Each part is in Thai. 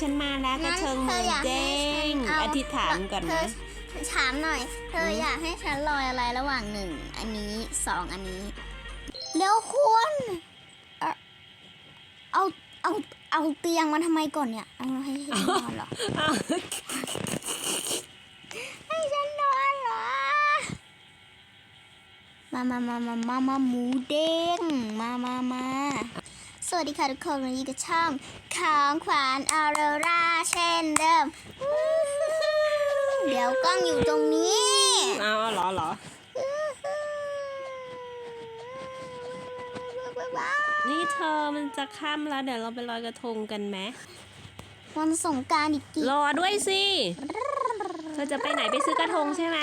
ฉันมาแล้วกระเทิงหมูเด้งงั้นเธออยากให้ฉันเอาอธิษฐานก่อนเธนะอถามหน่อย เธอมอยากให้ฉันลอยอะไรระหว่างหนึ่งอันนี้สองอันนี้เร็วคุณเอ่อเอาเอาเอาเตียงมาทำไมก่อนเนี่ยเอาให้ฉันนอนเหรออ้าวให้ฉันนอนเหรอมามามามามามาหมูเด้งมามามาส วัสดีค่ะทุกคนวันนี้กับช่องของขวัญออโรราเช่นเดิม เดี๋ยวกล้องอยู่ตรงนี้เอาเหรอเหรอ นี่เธอมันจะค่ำแล้ว เดี๋ยวเราไปลอยกระทงกันไหมวันสงกรารอีกกี่รอด้วยสิ เธอจะไปไหนไปซื้อกระทงใช่ไหม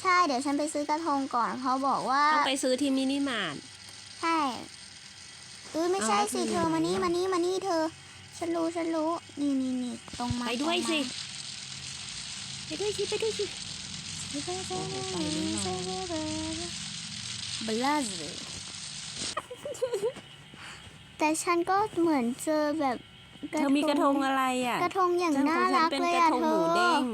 ใช่เดี๋ยวฉันไปซื้อกระทงก่อนเขาบอกว่าต้องไปซื้อที่มินิมาร์ทใช่ เออไม่ใช่เอาสิแล้วเธอมานี่มานี่มานี่เธอ ฉันรู้ฉันรู้นี่นี่นี่ตรงมาไปด้วยตรงมาสิไปด้วยสิไปด้วยสิบลาสแต่ฉันก็เหมือนเจอแบบเธอมีกระทงอะไรอะ กระทงอย่างฉันน่าของฉัรันกเป็นเลยกระอะทงเธหมูอเด้ง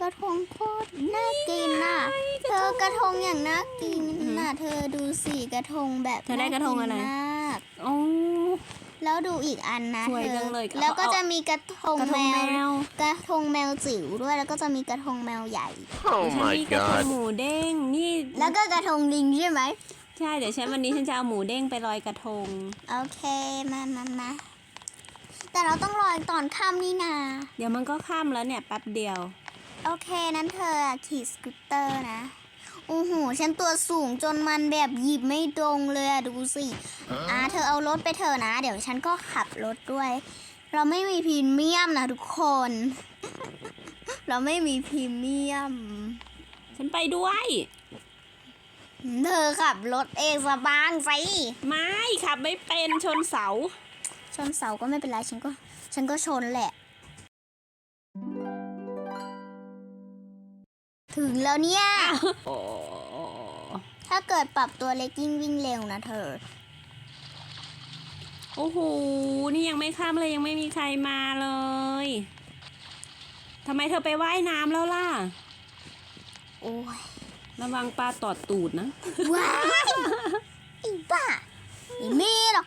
กระทงโคตรน่ากินน่ะ เธอกระทงอย่างน่ากินน่ะ เธอดูสิกระทงแบบเธอได้กระทงอะไร น่ากินมากโอ้แล้วดูอีกอันนะสวยเธอจังเลยแล้วก็เอาจะมีกระทงกระทแมงแมว ว กระทงแมวจิ๋วด้วย แล้วก็จะมีกระทงแมวใหญ่ Oh ฉัน my มีกระทง god. หมูเด้งนี่แล้วก็กระทงลิงใช่ไหม ใช่เดี๋ยวฉันวันนี้ฉันจะเอาหมูเด้งไปลอยกระทง โอเค มามามาแต่เราต้องรออีกตอนค่ำนี่นา เดี๋ยวมันก็ค่ำแล้วเนี่ยแป๊บเดียว โอเค นั้นเธออะขี่สกูตเตอร์นะ โอ้โห ฉันตัวสูงจนมันแบบหยิบไม่ตรงเลยอะดูสิ อ่า เธอเอารถไปเถอะนะ เดี๋ยวฉันก็ขับรถด้วย เราไม่มีพรีเมียมนะทุกคน เราไม่มีพรีเมียม ฉันไปด้วย เธอขับรถเองสบางสิไม่ขับไม่เป็นชนเสา ชนเสาก็ไม่เป็นไรฉันก็ ฉันก็ชนแหละ ถึงแล้วเนี่ย โอ้ถ้าเกิดปรับตัวเล็กยิ่งวิ่งเร็วนะเธอ โอ้โห นี่ยังไม่ค่ำเลยยังไม่มีใครมาเลยทำไมเธอไปว่ายน้ำแล้วล่ะ โอ้ย ระวังปลาตอดตูดนะ ว้ายไอ้บ้าไม่มีหรอก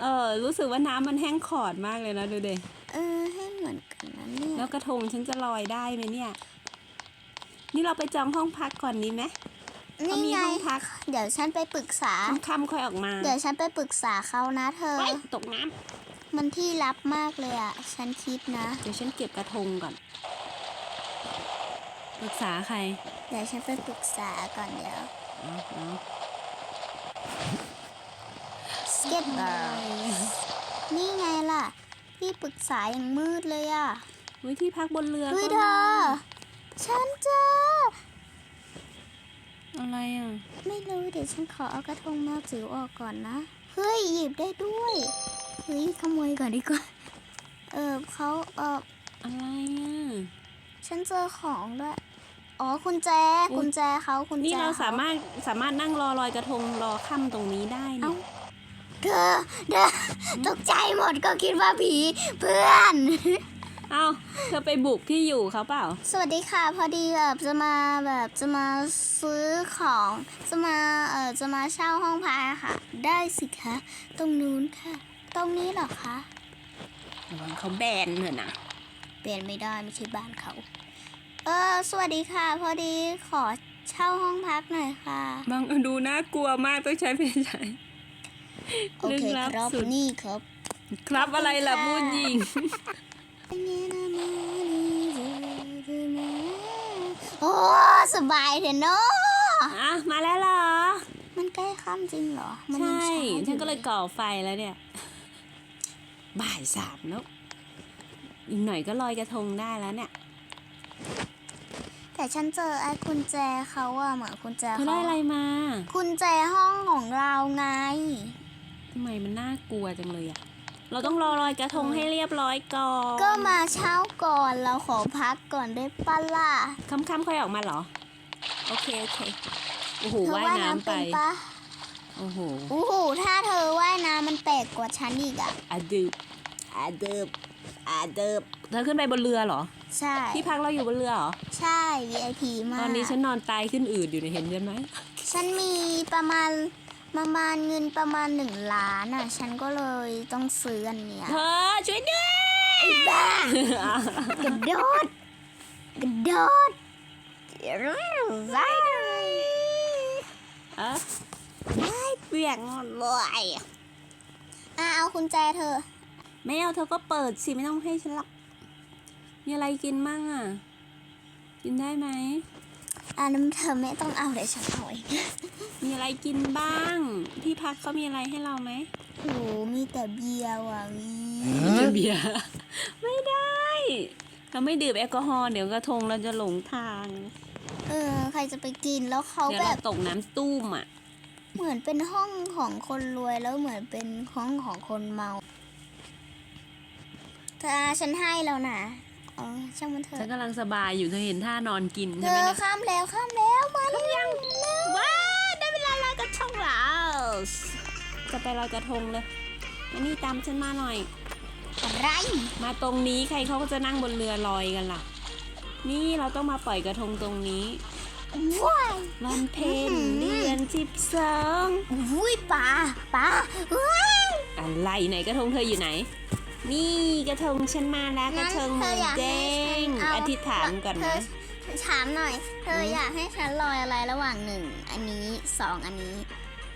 เออรู้สึกว่าน้ำมันแห้งขอดมากเลยนะดูเด เออให้เหมือนกันนะเนี่ยแล้วกระทงฉันจะลอยได้ไหมเนี่ย นี่เราไปจองห้องพักก่อนนี้ไหมเขานี่มีไงห้องพักเดี๋ยวฉันไปปรึกษา ค่ำๆค่อยออกมาเดี๋ยวฉันไปปรึกษาเขานะเธอไว้ตกน้มันที่ลับมากเลยอะ ฉันคิดนะำเดี๋ยวฉันเก็บกระทงก่อนปรึกษาใครเดี๋ยวฉันไปปรึกษาก่อนเดี๋ยว เอาเอาสเก็ตบอร์นี่ไงล่ะ ที่ปรึกษาอย่างมืดเลยอะวิที่พักบนเรือเฮ้ยก็เธอมีฉันเจอ อะไรอะ ไม่รู้เดี๋ยวฉันขอเอากระทงแมวจิ๋วออกก่อนนะ เฮ้ยหยิบได้ด้วยเฮ้ยขโมยก่อนดีกว่า เออเขาเอออะไรอะ ฉันเจอของด้วย อ๋อคุณแจอุ๊ยคุณแจเขาคุณแจนี่เราขสามารถสามารถนั่งรอลอยกระทงรอค่ำตรงนี้ได้เนี่เอ้าย เธอเธอตกใจหมดก็คิดว่าผีเพื่อน เอ้าเธอไปบุกที่อยู่เขาเปล่า สวัสดีค่ะ พอดีแบบจะมาแบบจะมาซื้อของจะมาเออจะมาเช่าห้องพักอะค่ะ ได้สิคะตรงนู้นค่ะ ตรงนี้เหรอคะระวังเขาแบนเถอะนะเปลี่ยนไม่ได้ไม่ใช่บ้านเขา เออ สวัสดีค่ะ พอดีขอเช่าห้องพักหน่อยค่ะ บางดูน่ากลัวมากต้องใช้ไฟฉาย โอเคลึกลับครับสุดนี่ครับ ครับอะไรล่ะขอบคุพูณดค่ะยิงโอ้สบายเถอะเนาะอะมาแล้วเหรอ มันใกล้ค่ำจริงเหรอมันใช่ยังเช้าอยู่ฉันก็เลยก่อไฟแล้วเนี่ย บ่ายสามแล้วอีกหน่อยก็ลอยกระทงได้แล้วเนี่ย แต่ฉันเจอไอ้กุญแจเขาอะเหมือนกุญแจเธอเขาได้อะไรมากุญแจห้องของเราไงทำไมมันน่ากลัวจังเลยอะเราต้องรอลอยกระทงให้เรียบร้อยก่อนก็มาเช้าก่อนเราขอพักก่อนได้ปะล่ะค่ำๆค่อยออกมาเหรอ โอเคโอเคโอ้โหเธอว่ายว่ายน้ำน้ำไปเป็นปะโอ้โหโอ้โหถ้าเธอว่ายน้ำมันแปลกกว่าฉันอีกอะอะดึบอาเดิบอาเดิบเธอขึ้นไปบนเรือเหรอ ใช่ ที่พักเราอยู่บนเรือเหรอ ใช่ VIP มากตอนนี้ฉันนอนตายขึ้นอืดอยู่เนี่ยเห็นกันไหม ฉันมีประมาณ ประมาณเงินประมาณหนึ่งล้านอะ ฉันก็เลยต้องซื้ออันเนี้ยเธอช่วยด้วยบ้ากระโดดกระโดดไล่เลยเอะได้เปียกหมดเลยอะเอาคุณแจเธอ ไม่เอาเธอก็เปิดสิไม่ต้องให้ฉันหรอกมีอะไรกินมั่งอะ กินได้ไหม อะน้ำเธอไม่ต้องเอาเดี๋ยวฉันเอาเองมีอะไรกินบ้าง ที่พักเขามีอะไรให้เราไหมโอ้โหมีแต่เบียร์ว่ะวิกินเบียร์ ไม่ได้ เราไม่ดื่มแอลกอฮอล์เดี๋ยวกระทงเราจะหลงทาง เออ ใครจะไปกินแล้วเขาเดี๋ยวแบเราบ ตกน้ำตุ้มอะ เหมือนเป็นห้องของคนรวยแล้วเหมือนเป็นห้องของคนเมาเธอฉันให้แล้วนะเออช่างมันเถฉันอะกำลังสบายอยู่เธอเห็นท่านอนกินเธใช่ไหมอเนี่ยข้ามแล้วข้ามแล้วมาแล้วยังว้าวได้เวลาลอยกระทงแล้วจะไปลอยกระทงเลยมานี่ตามฉันมาหน่อย อะไรมาตรงนี้ใครเขาก็จะนั่งบนเรือลอยกันล่ะ นี่เราต้องมาปล่อยกระทงตรงนี้ ว้าย วันเพ็ญอื้อหือ เดือนสิบสองอุ้ยปลาปลาว้ายอะไรไหนกระทงเธออยู่ไหน นี่กระทงฉันมาแล้วกระทงหมูเด้งอธิษฐานก่อนเธนะอถามหน่อย เธอมอยากให้ฉันลอยอะไรระหว่างหนึ่งอันนี้สองอันนี้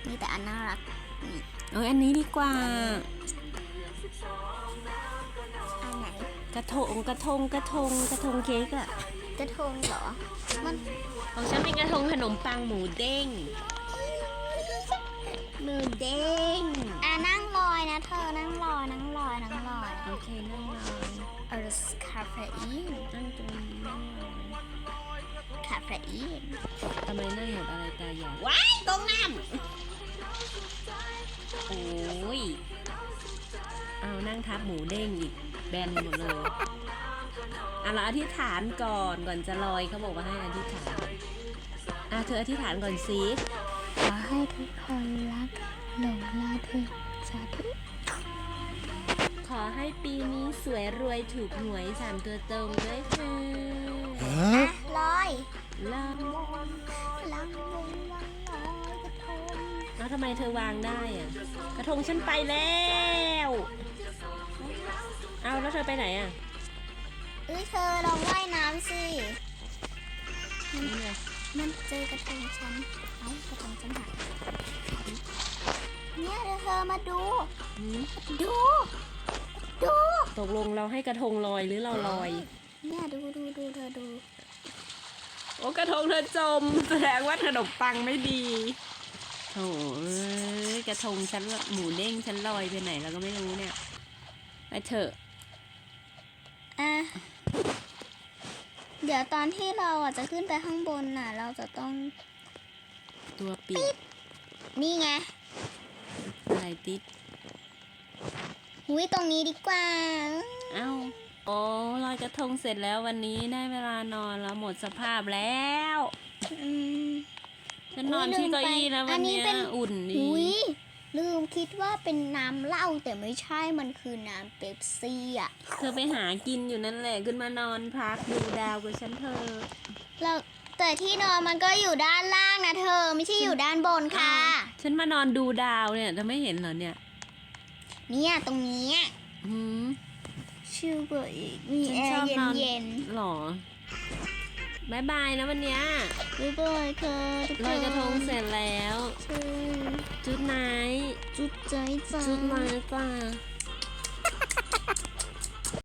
มีแต่อันน่ารักนี่เอาอันนี้ดีกว่า อันไหน กระทงกระทงกระทงกระทงเค้กอะกระทงเหรอ มันของฉันเป็นกระทงขนมปังหมูเด้งหมูเด้งอะนั่ ทำไมนั่งหมดอะไรตาใหญ่ว้ายตรงน้ำโอ้ย เอานั่งทับหมูเด้งอีก แบนหมดเลยอะเราอธิษฐานก่อนก่อนจะลอยเขาบอกว่าให้อธิษฐานอะเธออธิษฐานก่อนสิขอให้ทุกคนรักหลงรักเธอสาธุขอให้ปีนี้สวยรวยถูกหวยสามตัวตรงด้วยค่ะอะลอย ลาลังวงวันลอยกระทงแล้วทำไมเธอวางได้อะกระทงฉันไปแล้ว เอาแล้วเธอไปไหนอะเอ้ยเธอลองว่ายน้ำสิ นี่ไงมันเจอกระทงฉันเอ้ากระทงฉันหักเนี่ยเดี๋ยวเธอมาดู หืมดู ดู ตกลงเราให้กระทงลอยหรือเราลอย เนี่ยดูดูดูเธอดู โอ้กระทงเธอจม แสดงว่าขนมปังไม่ดีโถ่เอ้ยกระทงฉันหมูเด้งฉันลอยไปไหนแล้วก็ไม่รู้เนี่ยไปเถอะอะเดี๋ยวตอนที่เราอะจะขึ้นไปข้างบนน่ะ เราจะต้องตัวปีกนี่ไงอะไรติด หุยตรงนี้ดีกว่า เอ้า โอ้ลอยกระทงเสร็จแล้ววันนี้ได้เวลานอนแล้วหมดสภาพแล้วอืมฉันนอนอุ๊ยที่เก้าอี้ลืมไปแล้วอัวันนนี้เนี้ยเป็นอุ่นดีหุยลืมคิดว่าเป็นน้ำเหล้าแต่ไม่ใช่มันคือน้ำเป๊ปซี่อะ เธอไปหากินอยู่นั่นแหละขึ้นมานอนพักดูดาวกับฉันเธอะแล้วแต่ที่นอนมันก็อยู่ด้านล่างนะเธอ ไม่ใช่อยู่ด้านบนค่ะ ฉันมานอนดูดาวเนี่ยเธอไม่เห็นเหรอเนี่ย เนี่ยตรงนี้หืม ชิลเบอร์อีกมีฉันแอชอบร์เย็นนอนเย็นหรอบายบายนะวันเนี้ยๆบ๊ายบายค่ะทุกคนลอยกระทงเสร็จแล้ว ใช่จุดไหน จุดใจจ้า จุดไหนจ้า